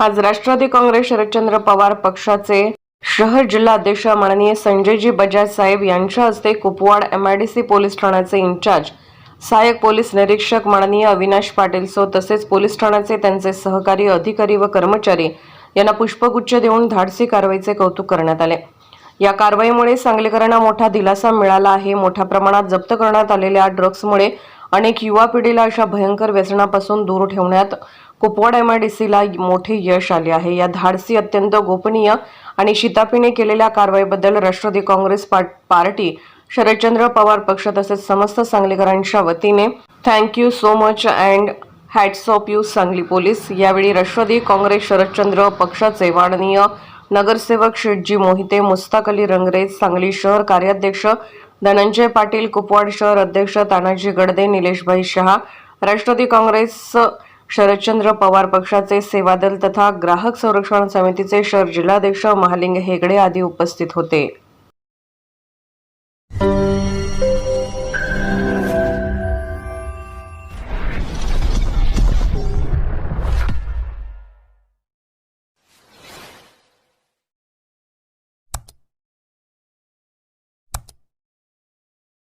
आज राष्ट्रवादी काँग्रेस शरदचंद्र पवार पक्षाचे शहर जिल्हाध्यक्ष माननीय संजयजी बजाज साहेब यांच्या हस्ते Kupwad M I D C police ठाण्याचे इंचार्ज सहाय्यक पोलीस निरीक्षक माननीय अविनाश पाटील सो तसेच पोलीस ठाण्याचे त्यांचे सहकारी अधिकारी व कर्मचारी यांना पुष्पगुच्छ देऊन धाडसी कारवाईचे कौतुक करण्यात आले. या कारवाईमुळे सांगलीकरांना मोठा दिलासा मिळाला आहे. मोठ्या प्रमाणात जप्त करण्यात आलेल्या ड्रग्समुळे अनेक युवा पिढीला अशा भयंकर व्यसनापासून दूर ठेवण्यात कुपवाड सीला मोठे यश आले आहे. या धाडसी अत्यंत गोपनीय आणि शितापीने केलेल्या कारवाईबद्दल राष्ट्रवादी काँग्रेस पार्टी शरदचंद्र पवार पक्ष तसेच समस्त सांगलीकरांच्या वतीने thank you so much and hats off you Sangli police. यावेळी राष्ट्रवादी काँग्रेस शरदचंद्र पक्षाचे माननीय नगरसेवक शेठजी मोहिते मुस्ताक अली रंगरेज सांगली शहर कार्याध्यक्ष धनंजय पाटील कुपवाड शहर अध्यक्ष तानाजी गडदे निलेशभाई शहा राष्ट्रवादी काँग्रेस शरदचंद्र पवार पक्षाचे सेवादल तथा ग्राहक संरक्षण समितीचे शहर जिल्हाध्यक्ष महालिंग हेगडे आदी उपस्थित होते.